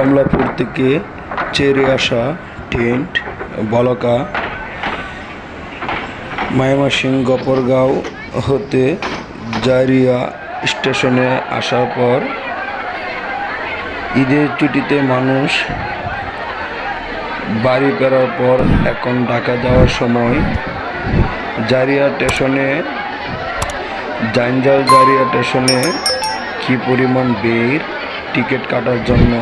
কমলাপুর থেকে চেরে আসা টেন্ট, বলকা, মায়ামাসিং গপরগাঁও হতে জারিয়া স্টেশনে আসার পর ঈদের ছুটিতে মানুষ বাড়ি ফেরার পর এখন ঢাকা যাওয়ার সময় জারিয়া স্টেশনে, জাঞ্জাল জারিয়া স্টেশনে কী পরিমাণ ভিড়, টিকিট কাটার জন্য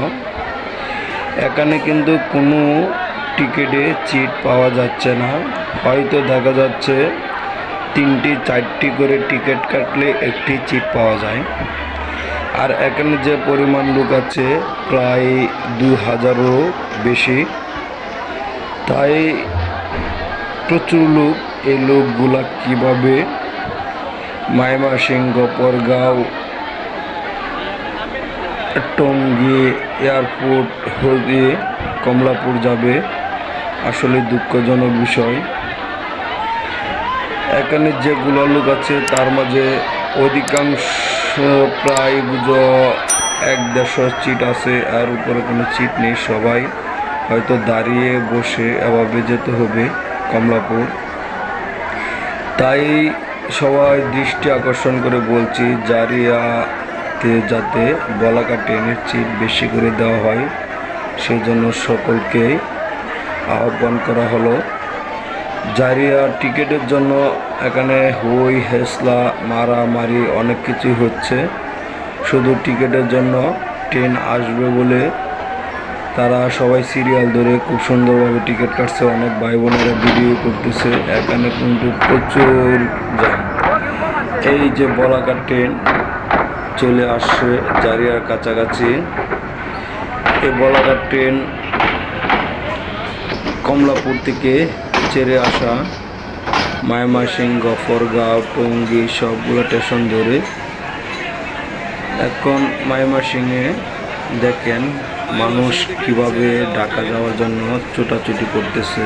এখানে কিন্তু কোনো টিকিটে চিট পাওয়া যাচ্ছে না। হয়তো দেখা যাচ্ছে তিনটি, চারটি করে টিকিট কাটলে একটি চিট পাওয়া যায়। আর এখানে যে পরিমাণ লোক আছে, প্রায় দু হাজারও বেশি। তাই প্রচুর লোক এই লোকগুলা কীভাবে মাইমাসিং গপরগাঁও টঙ্গী এয়ারপোর্ট হয়ে কমলাপুর যাবে। আসলে দুঃখজনক বিষয়। এখানে যেগুলো লোক আছে, তার মাঝে অধিকাংশ প্রায় বুঝো এক দেড়শো সিট আছে, আর উপরে কোনো চিট নেই সবাই। হয়তো দাঁড়িয়ে বসে এভাবে যেতে হবে কমলাপুর। তাই সবাই দৃষ্টি আকর্ষণ করে বলছি জারিয়াতে যাতে বলাকা ট্রেনের সিট বেশি করে দেওয়া হয় সেই জন্য সকলকে আহ্বান করা হলো। জারিয়া টিকিটের জন্য এখানে হই, হেসলা, মারামারি অনেক কিছুই হচ্ছে। শুধু টিকিটের জন্য ট্রেন আসবে বলে তারা সবাই সিরিয়াল ধরে খুব সুন্দরভাবে টিকিট কাটছে। অনেক ভাই বোনেরা ভিডিও করতেছে, এখানে কিন্তু প্রচুর জ্যাম। এই যে বলাকা ট্রেন চলে আসছে জারিয়ার কাছাকাছি। এই বলাকা ট্রেন কমলাপুর থেকে চেরে আসা মায়ামাসিং গফরগাঁও, টঙ্গী সবগুলো স্টেশন ধরে। এখন মায়ামাসিংয়ে দেখেন মানুষ কীভাবে ঢাকা যাওয়ার জন্য ছোটাছুটি করতেছে।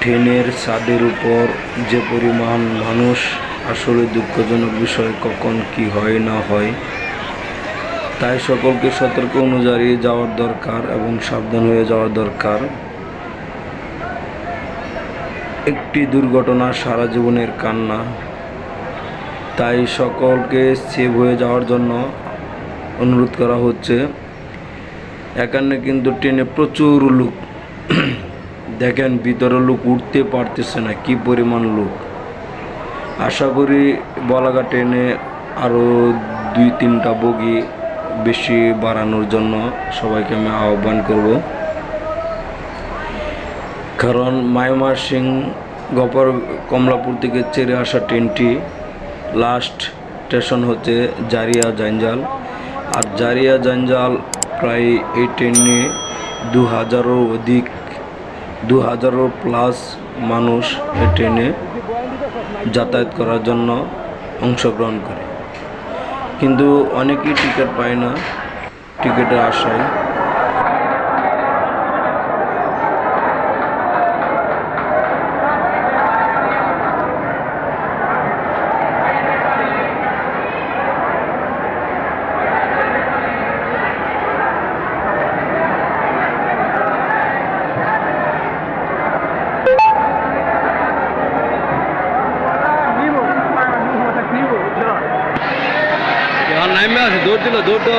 ট্রেনের ছাদের উপর যে পরিমাণ মানুষ আসলে দুঃখজনক বিষয়, কখন কি হয়, না হয়। তাই সকলকে সতর্ক অনুযায়ী যাওয়ার দরকার এবং সাবধান হয়ে যাওয়ার দরকার। একটি দুর্ঘটনা সারা জীবনের কান্না। তাই সকলকে সেভ হয়ে যাওয়ার জন্য অনুরোধ করা হচ্ছে। এখানে কিন্তু ট্রেনে প্রচুর লোক। দেখেন, ভিতরে লোক উঠতে পারতেছে না, কি পরিমাণ লোক। আশা করি বলাগা ট্রেনে আরও দুই তিনটা বগি বেশি বাড়ানোর জন্য সবাইকে আমি আহ্বান করব। কারণ মায়ামার সিং গপর কমলাপুর থেকে চেরে আসা ট্রেনটি লাস্ট স্টেশন হচ্ছে জারিয়া জঞ্জাল। আর জারিয়া জঞ্জাল প্রায় এই ট্রেনে দু হাজারও অধিক দু হাজারও প্লাস মানুষ এই ট্রেনে যাতায়াত করার জন্য অংশগ্রহণ করে। কিন্তু অনেকেই টিকিট পায় না। টিকিটের আশায় ಟೈಮ್ ದುಡ್ಡಿಲ್ಲ ದುಡ್ಡು